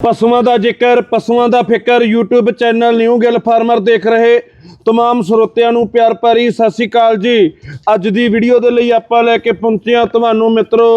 ਪਸ਼ੂਆਂ ਦਾ ਜ਼ਿਕਰ ਪਸ਼ੂਆਂ ਦਾ ਫਿਕਰ YouTube channel new Gill farmer ਦੇਖ ਰਹੇ ਤਮਾਮ ਸਰੋਤਿਆਂ ਨੂੰ ਪਿਆਰ ਭਰੀ ਸਤਿ ਸ੍ਰੀ ਅਕਾਲ ਜੀ ਅੱਜ ਦੀ ਵੀਡੀਓ ਦੇ ਲਈ ਆਪਾਂ ਲੈ ਕੇ ਪਹੁੰਚੇ ਹਾਂ ਤੁਹਾਨੂੰ ਮਿੱਤਰੋ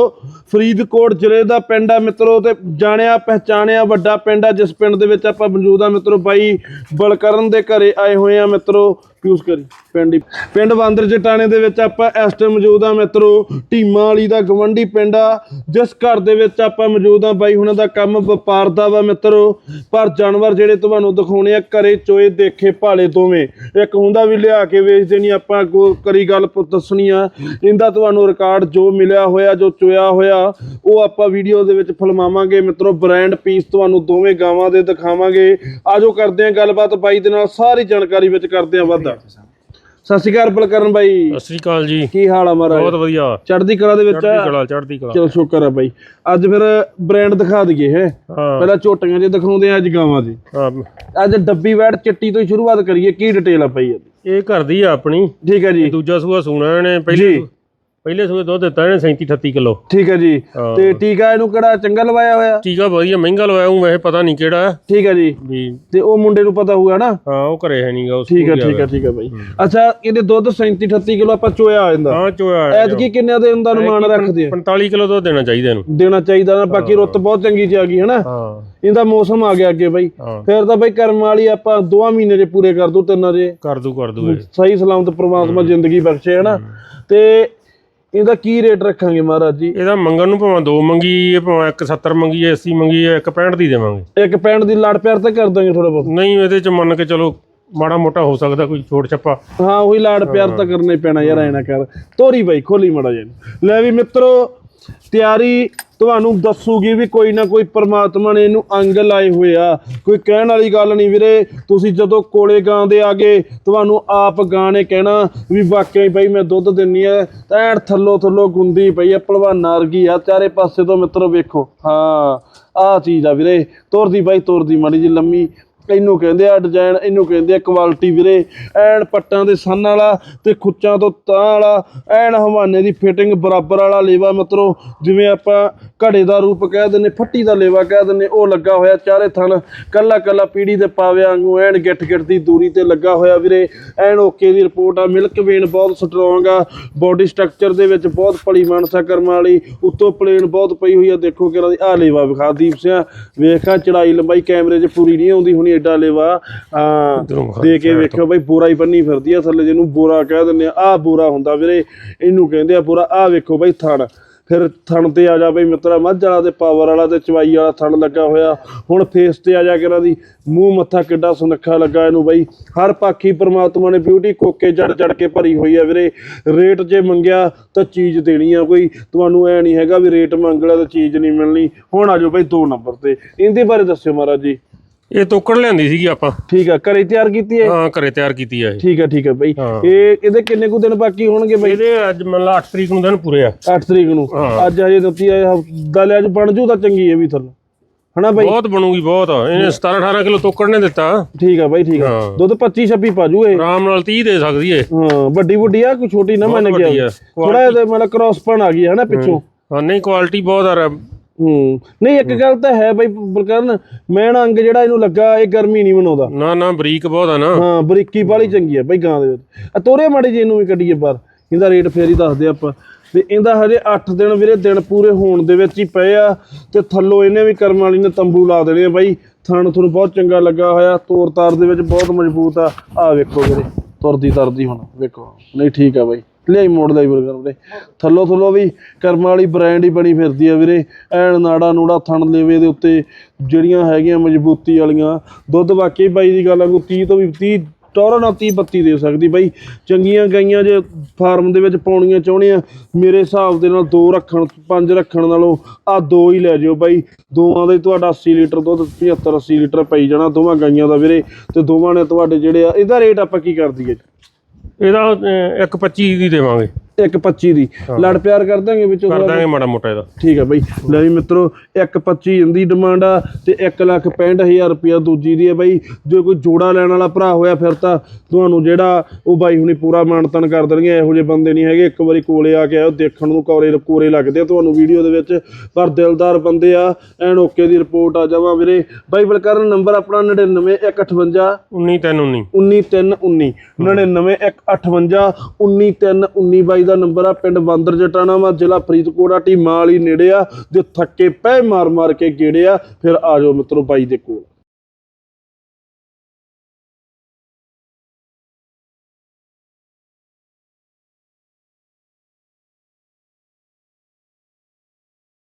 ਫਰੀਦਕੋਟ ਜ਼ਿਲ੍ਹੇ ਦਾ ਪਿੰਡ ਆ ਮਿੱਤਰੋ ਤੇ ਜਾਣਿਆ ਪਹਿਚਾਣਿਆ ਵੱਡਾ ਪਿੰਡ ਆ ਜਿਸ ਪਿੰਡ ਦੇ ਵਿੱਚ ਆਪਾਂ ਮੌਜੂਦ ਆ ਮਿੱਤਰੋ ਬਾਈ ਬਲਕਰਨ ਦੇ ਘਰੇ ਆਏ ਹੋਏ ਆ ਮਿੱਤਰੋ ਯੂਜ਼ ਕਰੀ ਪਿੰਡ ਪਿੰਡ ਬਾਂਦਰ ਜਟਾਣੇ ਦੇ ਵਿੱਚ ਆਪਾਂ ਇਸ ਟਾਈਮ ਮੌਜੂਦ ਆ ਮਿੱਤਰੋ ਢੀਮਾਂ ਵਾਲੀ ਦਾ ਗਵੰਡੀ ਪਿੰਡ ਆ ਜਿਸ ਘਰ ਦੇ ਵਿੱਚ ਆਪਾਂ ਮੌਜੂਦ ਆ ਬਾਈ ਹੁਣਾਂ ਦਾ ਕੰਮ ਵਪਾਰ ਦਾ ਵਾ ਮਿੱਤਰੋ ਪਰ ਜਾਨਵਰ ਜਿਹੜੇ ਤੁਹਾਨੂੰ ਦਿਖਾਉਣੇ ਆ ਘਰੇ ਚੋਏ ਦੇਖੇ ਭਾਲੇ ਦੋਵੇਂ ਇੱਕ ਹੁੰਦਾ ਵੀ ਲਿਆ ਕੇ ਵੇਚ ਦੇਣੀ, ਆਪਾਂ ਅੱਗੋਂ ਕਰੀ ਗੱਲ ਦੱਸਣੀ ਆ। ਇਹਦਾ ਤੁਹਾਨੂੰ ਰਿਕਾਰਡ ਜੋ ਮਿਲਿਆ ਹੋਇਆ, ਜੋ ਚੋਇਆ ਹੋਇਆ, ਉਹ ਆਪਾਂ ਵੀਡੀਓ ਦੇ ਵਿੱਚ ਫਿਲਮਾਵਾਂਗੇ। ਮਿੱਤਰੋ ਬ੍ਰਾਂਡ ਪੀਸ ਤੁਹਾਨੂੰ ਦੋਵੇਂ ਗਾਵਾਂ ਦੇ ਦਿਖਾਵਾਂਗੇ। ਆਜੋ ਕਰਦੇ ਆ ਗੱਲਬਾਤ, ਬਾਈ ਦੇ ਨਾਲ ਸਾਰੀ ਜਾਣਕਾਰੀ ਵਿੱਚ ਕਰਦੇ ਆ ਵਾਧਾ। ਸਤਿ ਸ਼੍ਰੀ ਅਕਾਲ ਬਲਕਰਨ ਬਾਈ। ਸਤਿ ਸ੍ਰੀ ਅਕਾਲ ਜੀ। ਕੀ ਹਾਲ ਆ ਬਹੁਤ ਮਹਾਰਾਜ ਵਧੀਆ। ਚੜ੍ਹਦੀ ਕਲਾ ਦੇ ਵਿੱਚ ਚੜ੍ਹਦੀ? ਕਲਾ ਚੜ੍ਹਦੀ ਕਲਾ। ਚਲੋ ਸ਼ੁਕਰ ਆ ਬਾਈ। ਅੱਜ ਫਿਰ ਬ੍ਰਾਂਡ ਦਿਖਾ ਦਈਏ ਹੈ? ਹਾਂ। ਪਹਿਲਾਂ ਝੋਟੀਆਂ ਜੇ ਦਿਖਾਉਂਦੇ ਆ ਅੱਜ ਗਾਵਾਂ ਦੀ। ਹਾਂ, ਅੱਜ ਡੱਬੀ ਵੈੜ ਚਿੱਟੀ ਤੋਂ ਹੀ ਸ਼ੁਰੂਆਤ ਕਰੀਏ ਕੀ ਡਿਟੇਲ ਆ ਪਈ ਇਹਦੀ ਇਹ ਘਰ ਦੀ ਆ ਆਪਣੀ। ਠੀਕ ਹੈ ਜੀ। ਦੂਜਾ ਸੂਆ ਸੂਣਾ ਇਹਨੇ ਪਹਿਲੇ ਜੀ। ਪਹਿਲੇ ਸੂਏ ਦੁੱਧ ਦਿੱਤਾ ਇਹਨੇ 37 38 ਕਿਲੋ। ਠੀਕ ਹੈ ਜੀ। ਹਾਂ। ਤੇ ਟੀਕਾ ਇਹਨੂੰ ਕਿਹੜਾ ਚੰਗਾ ਲਵਾਇਆ ਹੋਇਆ? ਟੀਕਾ ਵਧੀਆ ਮਹਿੰਗਾ ਲਵਾਇਆ ਹੂੰ ਵੈਸੇ ਪਤਾ ਨਹੀਂ ਕਿਹੜਾ। ਹੈ। ਠੀਕ ਹੈ ਜੀ। ਵੀ ਤੇ ਉਹ ਮੁੰਡੇ ਨੂੰ ਪਤਾ ਹੋਊਗਾ ਨਾ? ਹਾਂ ਉਹ ਘਰੇ ਹੈ ਨਹੀਂਗਾ ਉਸ ਠੀਕ ਹੈ ਠੀਕ ਹੈ ਠੀਕ ਹੈ ਬਾਈ। ਅੱਛਾ ਇਹਦੇ ਦੁੱਧ 37 38 ਕਿਲੋ ਆਪਾਂ ਚੋਇਆ ਆ ਜਾਂਦਾ ਹਾਂ ਚੋਇਆ ਐਤਕੀ ਕਿੰਨੇ ਦੇ ਹੁੰਦਾ ਅਨੁਮਾਨ ਰੱਖਦੇ ਆ? 45 ਕਿਲੋ ਦੁੱਧ ਦੇਣਾ ਚਾਹੀਦਾ ਇਹਨੂੰ। ਦੇਣਾ ਚਾਹੀਦਾ ਨਾ ਬਾਕੀ ਰੁੱਤ ਬਹੁਤ ਚੰਗੀ ਚ ਆ ਗਈ ਹਨਾ? ਹਾਂ। ਇਹਦਾ ਮੌਸਮ ਆ ਗਿਆ ਅੱਗੇ ਬਾਈ। ਹਾਂ। ਫਿਰ ਤਾਂ ਬਾਈ ਕਰਮ ਵਾਲੀ ਆਪਾਂ ਦੋਵਾਂ ਮਹੀਨੇ ਦੇ ਪੂਰੇ ਕਰ ਦੋ ਤਿੰਨਾਂ ਦੇ। ਕਰ ਦੂ ਕਰ ਦੂ ਇਹ। ਸਹੀ ਸਲਾਮਤ ਪ੍ਰਮਾਤਮਾ ਜ਼ਿੰਦਗੀ ਬਖਸ਼ੇ ਹਨਾ? ਤੇ ਇਹਦਾ ਕੀ ਰੇਟ ਰੱਖਾਂਗੇ ਮਹਾਰਾਜ ਜੀ? ਇਹਦਾ ਮੰਗਣ ਨੂੰ ਭਾਵੇਂ ਦੋ ਮੰਗੀ ਇਹ ਭਾਵੇਂ 170 ਮੰਗੀ ਹੈ 80 ਮੰਗੀ ਹੈ 165 ਦੀ ਦੇਵਾਂਗੇ। ਇੱਕ ਪੈਂਟ ਦੀ ਲੜ ਪਿਆਰ ਤਾਂ ਕਰ ਦਾਂਗੇ ਥੋੜਾ ਬਹੁਤ। ਨਹੀਂ ਇਹਦੇ ਚ ਮੰਨ ਕੇ ਚਲੋ ਮਾੜਾ ਮੋਟਾ ਹੋ ਸਕਦਾ ਕੋਈ ਛੋਟ ਛੱਪਾ। ਹਾਂ ਉਹੀ ਲਾੜ ਪਿਆਰ ਤਾਂ ਕਰਨਾ ਹੀ ਪੈਣਾ ਯਾਰ ਐ ਨਾ ਕਰ। ਤੋਰੀ ਬਾਈ ਖੋਲੀ ਮੜਾ ਜੇ ਲੈ ਵੀ ਮਿੱਤਰੋ ਤਿਆਰੀ ਤੁਹਾਨੂੰ ਦੱਸੂਗੀ ਵੀ ਕੋਈ ਨਾ ਕੋਈ ਪਰਮਾਤਮਾ ਨੇ ਇਹਨੂੰ ਅੰਗ ਲਾਏ ਹੋਏ ਆ। ਕੋਈ ਕਹਿਣ ਵਾਲੀ ਗੱਲ ਨਹੀਂ ਵੀਰੇ। ਤੁਸੀਂ ਜਦੋਂ ਕੋਲੇ ਗਾਂ ਦੇ ਆਗੇ, ਤੁਹਾਨੂੰ ਆਪ ਗਾਂ ਨੇ ਕਹਿਣਾ ਵੀ ਵਾਕਿਆ ਹੀ ਬਈ ਮੈਂ ਦੁੱਧ ਦਿੰਨੀ ਆ, ਤਾਂ ਥੱਲੋ ਥੱਲੋ ਗੁੰਦੀ ਪਈ ਆ, ਭਲਵਾਨਾ ਵਰਗੀ ਆ। ਚਾਰੇ ਪਾਸੇ ਤੋਂ ਮਿੱਤਰੋ ਵੇਖੋ। ਹਾਂ, ਆਹ ਚੀਜ਼ ਆ ਵੀਰੇ। ਤੁਰਦੀ ਬਾਈ, ਤੁਰਦੀ ਮਾੜੀ ਜੀ ਲੰਮੀ। ਇਹਨੂੰ ਕਹਿੰਦੇ ਆ ਡਿਜ਼ਾਈਨ ਇਹਨੂੰ ਕਹਿੰਦੇ ਆ ਕੁਆਲਿਟੀ ਵੀਰੇ। ਐਨ ਪੱਟਾਂ ਦੇ ਸੰਨ ਵਾਲਾ ਤੇ ਖੁੱਚਾਂ ਤੋਂ ਤਾਂ ਵਾਲਾ। ਐਨ ਹਵਾਨੇ ਦੀ ਫਿਟਿੰਗ ਬਰਾਬਰ ਵਾਲਾ ਲੇਵਾ ਮਿੱਤਰੋ। ਜਿਵੇਂ ਆਪਾਂ ਘੜੇ ਦਾ ਰੂਪ ਕਹਿ ਦਿੰਨੇ ਫੱਟੀ ਦਾ ਲੇਵਾ ਕਹਿ ਦਿੰਨੇ ਉਹ ਲੱਗਾ ਹੋਇਆ ਚਾਰੇ ਥਣ। ਕੱਲਾ ਕੱਲਾ ਪੀੜੀ ਦੇ ਪਾਵਿਆਂ ਵਾਂਗੂ ਐਨ ਗਿੱਟ ਗਿੱਟ ਦੀ ਦੂਰੀ ਤੇ ਲੱਗਾ ਹੋਇਆ ਵੀਰੇ। ਐਨ ਓਕੇ ਦੀ ਰਿਪੋਰਟ ਆ ਮਿਲਕ ਵੇਨ ਬਹੁਤ ਸਟਰੋਂਗ ਆ। ਬੋਡੀ ਸਟਰਕਚਰ ਦੇ ਵਿੱਚ ਬਹੁਤ ਭਲੀ ਮਾਨਸਾ ਕਰਮ ਵਾਲੀ। ਉੱਤੋਂ ਪਲੇਨ ਬਹੁਤ ਪਈ ਹੋਈ ਆ, ਦੇਖੋ ਕਿਹੜਾ ਦੀ ਆ ਲੇਵਾ ਵਿਖਾ, ਦੀਪ ਸਿਆ। ਵੇਖਾ ਚੜਾਈ ਲੰਬਾਈ, ਕੈਮਰੇ 'ਚ ਪੂਰੀ ਨਹੀਂ ਆਉਂਦੀ ਹੁਣੀ। ਲੇਵਾ। ਆ ਇੱਧਰੋਂ ਵਿਖਾ ਦੇ ਕੇ ਵੇਖਿਓ ਬਈ ਬੋਰਾ ਹੀ ਬੰਨੀ ਫਿਰਦੀ ਆ ਥੱਲੇ ਜਿਹਨੂੰ ਬੋਰਾ ਕਹਿ ਦਿੰਦੇ ਆ ਆਹ ਬੋਰਾ ਹੁੰਦਾ ਵੀਰੇ ਇਹਨੂੰ ਕਹਿੰਦੇ ਆ ਬੋਰਾ ਆਹ ਵੇਖੋ ਬਈ ਥਣ। ਫਿਰ ਥਣ ਤੇ ਆ ਜਾ ਬਈ ਮਿੱਤਰਾ ਮੱਝ ਵਾਲਾ ਤੇ ਪਾਵਰ ਵਾਲਾ ਤੇ ਚਵਾਈ ਵਾਲਾ ਥਣ ਲੱਗਾ ਹੋਇਆ। ਹੁਣ ਫੇਸ ਤੇ ਆ ਜਾ ਕੇ ਇਹਨਾਂ ਦੀ ਮੂੰਹ ਮੱਥਾ ਕਿੱਡਾ ਸੁਨੱਖਾ ਲੱਗਾ ਇਹਨੂੰ ਬਈ। ਹਰ ਪਾਖੀ ਪ੍ਰਮਾਤਮਾ ਨੇ ਬਿਊਟੀ ਕੋਕੇ ਜੜ ਜੜ ਕੇ ਭਰੀ ਹੋਈ ਆ ਵੀਰੇ। ਰੇਟ ਜੇ ਮੰਗਿਆ ਤਾਂ ਚੀਜ਼ ਦੇਣੀ ਆ ਕੋਈ। ਤੁਹਾਨੂੰ ਐ ਨਹੀਂ ਹੈਗਾ ਵੀ ਰੇਟ ਮੰਗ ਲਿਆ ਤਾਂ ਚੀਜ਼ ਨਹੀਂ ਮਿਲਣੀ। ਹੁਣ ਆ ਜਾਓ ਬਈ 2 ਨੰਬਰ ਤੇ। ਇਹਦੇ ਬਾਰੇ ਦੱਸਿਓ ਮਹਾਰਾਜ ਜੀ। ਇਹ ਤੋਕੜ ਲਿਆਂਦੀ ਸੀਗੀ ਆਪਾਂ। ਠੀਕ ਆ ਘਰੇ ਤਿਆਰ ਕੀਤੀ ਹੈ? ਹਾਂ ਘਰੇ ਤਿਆਰ ਕੀਤੀ ਆ ਇਹ। ਠੀਕ ਹੈ ਠੀਕ ਹੈ ਬਈ। ਹਾਂ। ਇਹ ਇਹਦੇ ਕਿੰਨੇ ਕੁ ਦਿਨ ਬਾਕੀ ਹੋਣਗੇ ਬਈ? ਇਹਦੇ ਅੱਜ ਮੰਨ ਲਾ 8 ਤਰੀਕ ਨੂੰ ਦਿਨ ਪੂਰੇ ਆ। 8 ਤਰੀਕ ਨੂੰ। ਹਾਂ। ਅੱਜ ਹਜੇ ਦਿੱਤੀ ਹੈ ਦਲ ਅੱਜ ਬਣ ਜੂ ਤਾਂ ਚੰਗੀ ਹੈ ਵੀ ਤੁਹਾਨੂੰ। ਹਨਾ ਬਈ? ਬਹੁਤ ਬਣੂਗੀ ਬਹੁਤ। ਇਹਨੇ 17 18 ਕਿਲੋ ਤੋਕੜ ਨੇ ਦਿੱਤਾ। ਠੀਕ ਆ ਬਈ ਠੀਕ ਆ। ਹਾਂ। ਦੁੱਧ 25 26 ਪਾਜੂ ਇਹ। ਆਰਾਮ ਨਾਲ 30 ਦੇ ਸਕਦੀ ਏ। ਹਾਂ ਵੱਡੀ ਵੱਡੀ ਆ ਕੋਈ ਛੋਟੀ ਨਾ ਬਹੁਤ ਮੰਨ ਵੱਡੀ ਗਿਆ ਆ। ਥੋੜਾ ਜਿਹਾ ਮਤਲਬ ਕ੍ਰਾਸਪਨ ਆ ਗਈ ਹੈ ਨਾ ਪਿੱਛੋਂ? ਹਾਂ। ਨਹੀਂ ਕੁਆਲਿਟੀ ਬਹੁਤ ਆ ਰ- ਹੂੰ। ਨਹੀਂ ਇੱਕ ਗੱਲ ਤਾਂ ਹੈ ਬਈ ਬਲਕਰਨ ਮੈਨ ਅੰਗ ਜਿਹੜਾ ਇਹਨੂੰ ਲੱਗਾ ਇਹ ਗਰਮੀ ਨਹੀਂ ਮਨਾਉਂਦਾ। ਨਾ ਨਾ ਬਰੀਕ ਬਹੁਤ ਆ ਨਾ। ਹਾਂ ਬਰੀਕੀ ਬਾਲੀ ਚੰਗੀ ਹੈ ਬਈ ਗਾਂ ਦੇ ਵਿੱਚ। ਆ ਤੋਰੇ ਮਾੜੀ ਜੀ ਇਹਨੂੰ ਵੀ ਕੱਢੀਏ ਬਾਹਰ। ਇਹਦਾ ਰੇਟ ਫੇਰ ਹੀ ਦੱਸਦੇ ਆਪਾਂ। ਤੇ ਇਹਦਾ ਹਜੇ 8 ਦਿਨ ਵੀਰੇ ਦਿਨ ਪੂਰੇ ਹੋਣ ਦੇ ਵਿੱਚ ਹੀ ਪਏ ਆ। ਤੇ ਥੱਲੋਂ ਇਹਨੇ ਵੀ ਕਰਮ ਵਾਲੀ ਨੇ ਤੰਬੂ ਲਾ ਦੇਣੇ ਆ ਬਾਈ। ਥਣ ਤੁਹਾਨੂੰ ਬਹੁਤ ਚੰਗਾ ਲੱਗਾ ਹੋਇਆ। ਤੋਰ ਤਾਰ ਦੇ ਵਿੱਚ ਬਹੁਤ ਮਜ਼ਬੂਤ ਆ। ਆ ਵੇਖੋ ਵੀਰੇ ਤੁਰਦੀ ਤਰਦੀ ਹੁਣ ਵੇਖੋ। ਨਹੀਂ ਠੀਕ ਆ ਬਾਈ। ਲਿਆਈ ਮੋੜ ਲਈ ਬਰਗਰ ਵੀਰੇ। ਥੱਲੋਂ ਥੱਲੋਂ ਵੀ ਕਰਮ ਵਾਲੀ ਬ੍ਰਾਂਡ ਹੀ ਬਣੀ ਫਿਰਦੀ ਆ ਵੀਰੇ। ਐਨ ਨਾੜਾ ਨੂੜਾ ਥਣ ਲੇਵੇ ਦੇ ਉੱਤੇ ਜਿਹੜੀਆਂ ਹੈਗੀਆਂ ਮਜ਼ਬੂਤੀ ਵਾਲੀਆਂ। ਦੁੱਧ ਵਾਕਈ ਬਾਈ ਦੀ ਗੱਲ ਆ, ਕੋਈ 30 ਤੋਂ ਵੀ 30 ਟੋਰਾ ਨਾਲ 30 32 ਦੇ ਸਕਦੀ ਬਾਈ। ਚੰਗੀਆਂ ਗਾਈਆਂ ਜੇ ਫਾਰਮ ਦੇ ਵਿੱਚ ਪਾਉਣੀਆਂ ਚਾਹੁੰਦੇ ਆ, ਮੇਰੇ ਹਿਸਾਬ ਦੇ ਨਾਲ ਦੋ ਰੱਖਣ, ਪੰਜ ਰੱਖਣ ਨਾਲੋਂ ਆ ਦੋ ਹੀ ਲੈ ਜਿਓ ਬਾਈ। ਦੋਵਾਂ ਦਾ ਹੀ ਤੁਹਾਡਾ 80 ਲੀਟਰ ਦੁੱਧ 75 80 ਲੀਟਰ ਪਈ ਜਾਣਾ ਦੋਵਾਂ ਗਾਈਆਂ ਦਾ ਵੀਰੇ। ਤੇ ਦੋਵਾਂ ਨੇ ਤੁਹਾਡੇ ਜਿਹੜੇ ਆ, ਇਹਦਾ ਰੇਟ ਆਪਾਂ ਕੀ ਕਰ ਦਈਏ? ਇਹਦਾ 125 ਦੀ ਦੇਵਾਂਗੇ। 125 ਦੀ। ਲੜ ਪਿਆਰ ਕਰ ਦਾਂਗੇ ਵਿੱਚੋਂ ਕਰ ਦਾਂਗੇ ਮਾੜਾ ਮੋਟਾ ਇਹਦਾ। ਠੀਕ ਹੈ ਬਈ। ਲੈ ਵੀ ਮਿੱਤਰੋ 125 ਇਹਦੀ ਡਿਮਾਂਡ ਆ ਤੇ 165000 ਰੁਪਇਆ ਦੂਜੀ ਦੀ ਹੈ ਬਈ। ਜੇ ਕੋਈ ਜੋੜਾ ਲੈਣ ਵਾਲਾ ਭਰਾ ਹੋਇਆ ਫਿਰ ਤਾਂ ਤੁਹਾਨੂੰ ਜਿਹੜਾ ਉਹ ਬਾਈ ਹੁਣੀ ਪੂਰਾ ਮਾਨਤਨ ਕਰ ਦੇਣਗੇ। ਇਹੋ ਜਿਹੇ ਬੰਦੇ ਨਹੀਂ ਹੈਗੇ। ਇੱਕ ਵਾਰੀ ਕੋਲੇ ਆ ਕੇ ਆਓ ਦੇਖਣ ਨੂੰ ਕੋਰੇ ਕੋਰੇ ਲੱਗਦੇ ਆ ਤੁਹਾਨੂੰ ਵੀਡੀਓ ਦੇ ਵਿੱਚ। ਪਰ ਦਿਲਦਾਰ ਬੰਦੇ ਆ ਐਨ ਓਕੇ ਦੀ ਰਿਪੋਰਟ ਆ ਜਾਵਾ ਵੀਰੇ। ਬਾਈ ਬਲਕਰਨ ਨੰਬਰ ਆਪਣਾ 99158 19 3 19 19319 99158 19319 ਬਾਈ ਦਾ ਨੰਬਰ ਆ, ਪਿੰਡ ਬਾਂਦਰ ਜਟਾਣਾ ਵਾ, ਜ਼ਿਲ੍ਹਾ ਫਰੀਦਕੋਟ ਆ ਟੀਮਾਂ ਵਾਲੀ ਨੇੜੇ ਆ, ਜੇ ਥੱਕੇ ਪੈ ਮਾਰ ਮਾਰ ਕੇ ਗੇੜੇ ਆ, ਫਿਰ ਆ ਜਾਓ ਮਿੱਤਰੋ ਬਾਈ ਦੇ ਕੋਲ।